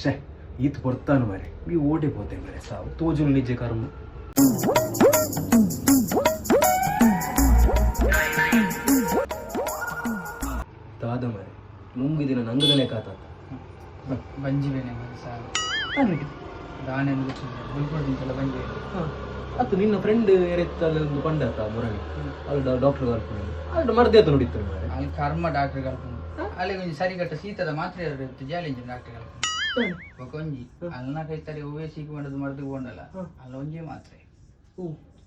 ಛೇ ಈತ್ ಬರ್ತಾನೆ ಮರೆ ಈ ಓಟೆ ಪೋತೆ ಮರೆ ಸಾವು. ತೋಜು ನಿಜ ಕರ್ಮ. ತಾದ ಮರೆ ನುಂಗಿದಿನ ನಂಗದನೆ ಕಾತ ಬಂಜಿ ಮರೆ ಸಾವು ದಾನೆ ಬುಲ್ಕೊಡ್ದಿಂತೆಲ್ಲ ಬಂಜಿ ಅದು ನಿನ್ನ ಫ್ರೆಂಡ್ ಏರಿತ್ತಲ್ಲಿ ಒಂದು ಪಂಡ ಆತ ಮುರಳಿ ಅಲ್ಲಿ ಡಾಕ್ಟರ್ ಕರ್ಕೊಂಡು. ಅಲ್ಲಿ ಅಂತ ನೋಡಿತ್ತು ಅಲ್ಲಿ ಕರ್ಮ ಡಾಕ್ಟರ್ ಕರ್ಕೊಂಡು. ಅಲ್ಲಿ ಒಂದು ಸರಿ ಕಟ್ಟ ಶೀತದ ಮಾತ್ರೆ ಜಾಲಿ ಡಾಕ್ಟರ್ ಕರ್ಕೊಂಡು. ఒక ಒಂಜಿ ಅಲ್ಲ ಕೈತಾರೆ ಹೂವೇ ಸೀಕ್ ಮಾಡೋದು ಮರದು ಕೊಂಡಲ್ಲ ಅಲ್ಲ ಒಂಜಿ ಮಾತ್ರೆ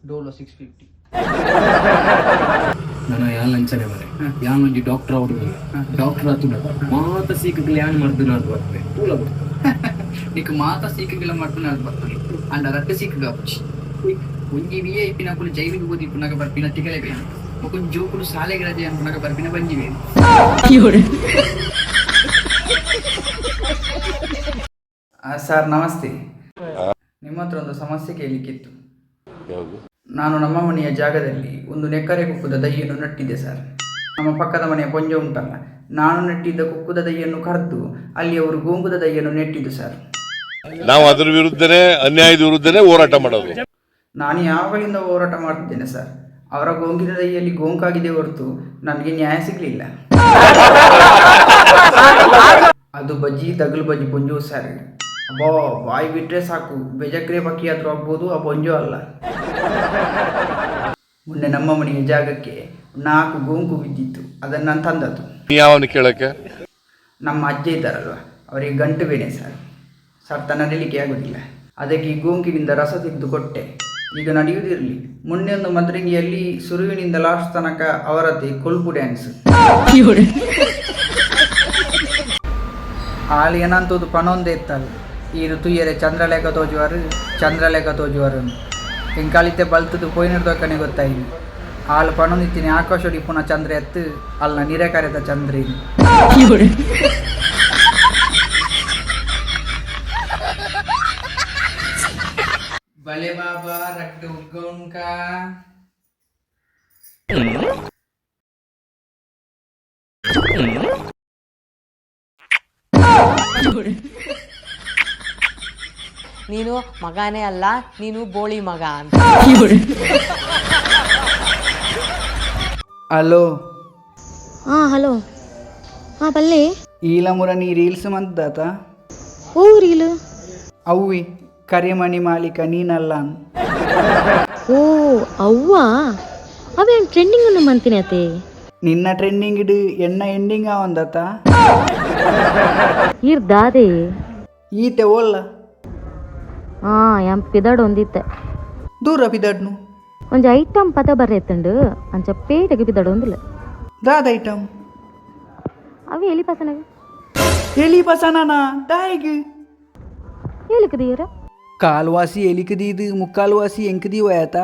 ಡೋಲೋ ಸಿಕ್ಸ್ ಫಿಫ್ಟಿ ನಾನು ಯಾಲ್ ಅಂಚನೆ ಮರೆ ಯಾನ್ ಒಂಜಿ ಡಾಕ್ಟರ್ ಅವರು ಡಾಕ್ಟರ್ ಆತು ಮಾತ ಸೀಕಲ್ಲಿ ಯಾನ್ ಮರ್ದು ನಾನು ಬರ್ತೆ ಪೂಲ ಬರ್ತೆ నీకు మాత సీకగిల మట్టున్నారు బర్పని అండ్ రట్ట సీక కావచ్చు ಒಂಜಿ ವಿ ಐ ಪಿನ ಕುಲು ಜೈಲಿಗೆ ಹೋದಿ ಪುನಗ ಬರ್ಪಿನ ತಿಗಲೆ ಬೇನು ಒಕೊಂದು ಜೋಕುಲು ಶಾಲೆಗೆ ರಜೆ ಅನ್ಪುನಗ ಬರ್ಪಿನ ಬಂಜಿ ಸರ್ ನಮಸ್ತೆ. ನಿಮ್ಮ ಹತ್ರ ಒಂದು ಸಮಸ್ಯೆ ಕೇಳಲಿಕ್ಕಿತ್ತು ನಾನು ನಮ್ಮ ಮನೆಯ ಜಾಗದಲ್ಲಿ ಒಂದು ನೆಕ್ಕರೆ ಕುಕ್ಕುದ ದೈಯನ್ನು ನೆಟ್ಟಿದ್ದೆ ಸರ್. ನಮ್ಮ ಪಕ್ಕದ ಮನೆಯ ಪೊಂಜ ಉಂಟಲ್ಲ ನಾನು ನೆಟ್ಟಿದ್ದ ಕುಕ್ಕುದ ದೈಯನ್ನು ಕರೆದು ಅಲ್ಲಿ ಅವರು ಗೋಂಗುದ ದೈಯನ್ನು ನೆಟ್ಟಿದ್ದು ಸರ್. ನಾವು ಅದರ ವಿರುದ್ಧನೇ ಅನ್ಯಾಯದ ವಿರುದ್ಧನೇ ಹೋರಾಟ ಮಾಡೋದು. ನಾನು ಯಾವಾಗಲಿಂದ ಹೋರಾಟ ಮಾಡ್ತಿದ್ದೇನೆ ಸರ್. ಅವರ ಗೋಂಗಿದ ದಹಿಯಲ್ಲಿ ಗೋಂಕಾಗಿದೆ ಹೊರತು ನನಗೆ ನ್ಯಾಯ ಸಿಗಲಿಲ್ಲ. ಅದು ಬಜ್ಜಿ ತಗಲು ಬಜ್ಜಿ ಪುಂಜು ಸರ್. ಅಬ್ಬೋ ಬಾಯಿ ಬಿಟ್ರೆ ಸಾಕು. ಬೆಜಕ್ರೆ ಪಕ್ಕಿ ಆದ್ರೂ ಹೋಗ್ಬೋದು ಆ ಪೊಂಜು ಅಲ್ಲ. ಮೊನ್ನೆ ನಮ್ಮ ಮನೆಯ ಜಾಗಕ್ಕೆ ನಾಲ್ಕು ಗೋಂಕು ಬಿದ್ದಿತ್ತು. ಅದನ್ನು ನಾನು ತಂದದ್ದು. ಯಾವನು ಕೇಳಕ್ಕೆ? ನಮ್ಮ ಅಜ್ಜ ಇದ್ದಾರಲ್ವ? ಅವರಿಗೆ ಗಂಟು ಬೇನೆ ಸರ್. ಸರ್ ತನ್ನ ನಡಿಲಿಕ್ಕೆ ಆಗುದಿಲ್ಲ. ಅದಕ್ಕೆ ಈ ಗೋಂಕಿನಿಂದ ರಸ ತಿದ್ದು ಕೊಟ್ಟೆ. ಈಗ ನಡೆಯುವುದಿರಲಿ. ಮೊನ್ನೆ ಒಂದು ಮದ್ರಂಗಿಯಲ್ಲಿ ಸುರುವಿನಿಂದ ಲಾಸ್ಟ್ ತನಕ ಅವರದ್ದೇ ಕೊಲ್ಪು ಡ್ಯಾನ್ಸ್ ಆಳು ಏನಂತದ್ದು ಪಣೊಂದೇ ಇತ್ತಲ್ಲ. ಈ ತುಯ್ಯರೆ ಚಂದ್ರಲೇಖ ತೋಜುವರು ಚಂದ್ರಲೇಖ ತೋಜುವರು ಇಂಕಾಲಿತೆ ಬಲ್ತದ್ದು ಪೋಯಿನಿರ್ದಕ್ಕನೆ ಗೊತ್ತಾಯಿತು ಆಳು ಪಣೊಂದಿತ್ತೀನಿ ಆಕಾಶಡಿ ಪುನಃ ಚಂದ್ರ ಎತ್ತು ಅಲ್ಲ ನಿರೆಕರೆದ ಚಂದ್ರ ಬಲೆ ಬಾಬಾ ರಡ್ಡು ಉಗ್ಗೋನ್ಕ. ನೀನು ಮಗನೇ ಅಲ್ಲ ನೀನು ಬೋಳಿ ಮಗ ಅಂತ. ಹಲೋ. ಹಾ ಹಲೋ. ಹಾ ಬಲ್ಲೆ ಈಲಮುರ ನೀ ರೀಲ್ಸ್ ಮಂತಾತ ಓ ರೀಲು ಅವ್ವಿ ಕರಿಮಣಿ ಮಾಲೀಕ ನೀನಲ್ಲ ಓ ಅವ್ವ? ಅವೇನು ಟ್ರೆಂಡಿಂಗ್ ಅನ್ನು ಮಂತಿನಿ ಅತ್ತೆ? ನಿನ್ನ ಟ್ರೆಂಡಿಂಗ್ ಇಡು ಎಣ್ಣ ಎಂಡಿಂಗ್ ಅವಂದತ ಈರ್ ದಾದೆ ಈತೆ ಓಲ್ಲ. ಹಾಂ ಎಂ ಪಿದಾಡ್ ಒಂದಿತ್ತೆ. ದೂರ ಬಿದಡ್ನು ಒಂಜಿ ಐಟಮ್ ಪದ ಬರ್ರೆತ್ತಂಡು ಅಂಚ ಪೇಟೆಗೆ ಪಿದಡ್ ಒಂದಿಲ್ಲ. ದಾದ ಐಟಮ್ ಅವೇ ಎಲಿ ಪಸನಗ. ಎಲಿ ಪಸನನ? ದಾಯಿಗೆ ಹೇಳಿಕದೀರ ಕಾಲ್ವಾಸಿ ಎಲಿಕದೀದು ಮುಕ್ಕಾಲ್ವಾಸಿ ಎಂಕದಿ ಹೋಯಾತ